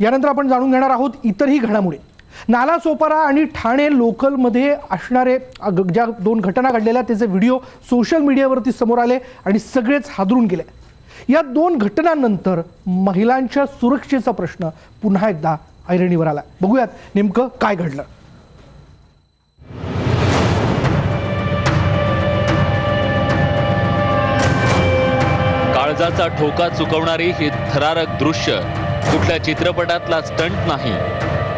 यानंतर आपण जाणून घेणार आहोत इतरही घडामोडी. नालासोपारा आणि ठाणे लोकलमध्ये असणारे ज्या दोन घटना घडलेल्या त्याचे व्हिडिओ सोशल मीडियावरती समोर आले आणि सगळेच हादरून गेले. या दोन घटनांनंतर महिलांच्या सुरक्षेचा प्रश्न पुन्हा एकदा ऐरणीवर आला. बघूयात नेमकं काय घडलं. काळजाचा ठोका चुकवणारी ही थरारक दृश्य कुठल्या चित्रपटातला स्टंट नाही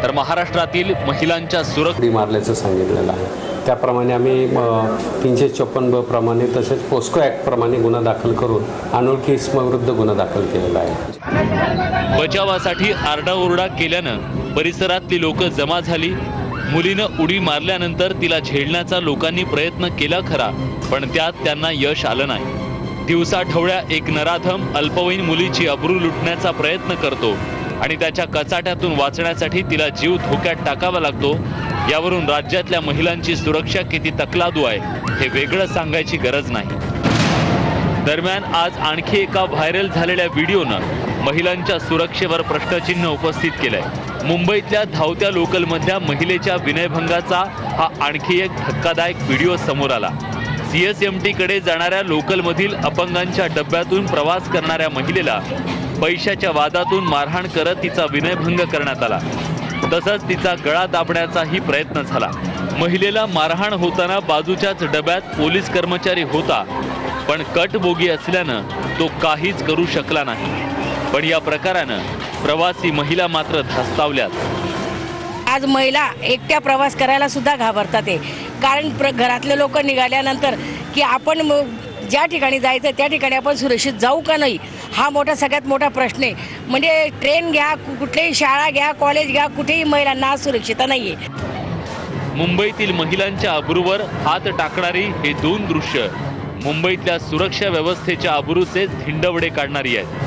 तर महाराष्ट्रातील महिलांच्या सुरक्षा मारल्याचं सांगितलेलं आहे. त्याप्रमाणे आम्ही तीनशे चोपन्न ब प्रमाणे तसेच पोस्को ॲक्टप्रमाणे गुन्हा दाखल करून अनोळखी इसमाविरुद्ध गुन्हा दाखल केलेला आहे. बचावासाठी आरडाओरडा केल्यानं परिसरातली लोक जमा झाली. मुलीनं उडी मारल्यानंतर तिला झेलण्याचा लोकांनी प्रयत्न केला खरा पण त्यात त्यांना यश आलं नाही. दिवसाठवळ्या एक नराधम अल्पवयीन मुलीची अब्रू लुटण्याचा प्रयत्न करतो आणि त्याच्या कचाट्यातून वाचण्यासाठी तिला जीव धोक्यात टाकावा लागतो यावरून राज्यातल्या महिलांची सुरक्षा किती तकलादू आहे हे वेगळं सांगायची गरज नाही. दरम्यान आज आणखी एका व्हायरल झालेल्या व्हिडिओनं महिलांच्या सुरक्षेवर प्रश्नचिन्ह उपस्थित केलंय. मुंबईतल्या धावत्या लोकलमधल्या महिलेच्या विनयभंगाचा हा आणखी एक धक्कादायक व्हिडिओ समोर आला. सीएसएमटी कडे जाणाऱ्या लोकलमधील अपंगांच्या डब्यातून प्रवास करणाऱ्या महिलेला पैशाच्या वादातून मारहाण करत तिचा विनयभंग करण्यात आला. तसंच तिचा गळा दाबण्याचाही प्रयत्न झाला. महिलेला मारहाण होताना बाजूच्याच डब्यात पोलीस कर्मचारी होता पण कट बोगी असल्यानं तो काहीच करू शकला नाही. पण या प्रकारानं प्रवासी महिला मात्र धास्तावल्यात. आज महिला एकट्या प्रवास करायला सुद्धा घाबरतात आहे कारण प्र घरातले लोक निघाल्यानंतर की आपण ज्या ठिकाणी जायचं त्या ठिकाणी आपण सुरक्षित जाऊ का नाही? हा मोठा सगळ्यात मोठा प्रश्न आहे. म्हणजे ट्रेन घ्या कुठलीही शाळा घ्या कॉलेज घ्या कुठेही महिलांना सुरक्षितता नाही आहे मुंबईतील महिलांच्या अब्रूवर हात टाकणारी हे दोन दृश्य मुंबईतल्या सुरक्षा व्यवस्थेच्या अब्रूचे धिंडवडे काढणारी आहेत.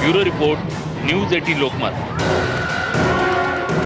Bureau report news at Lokmat.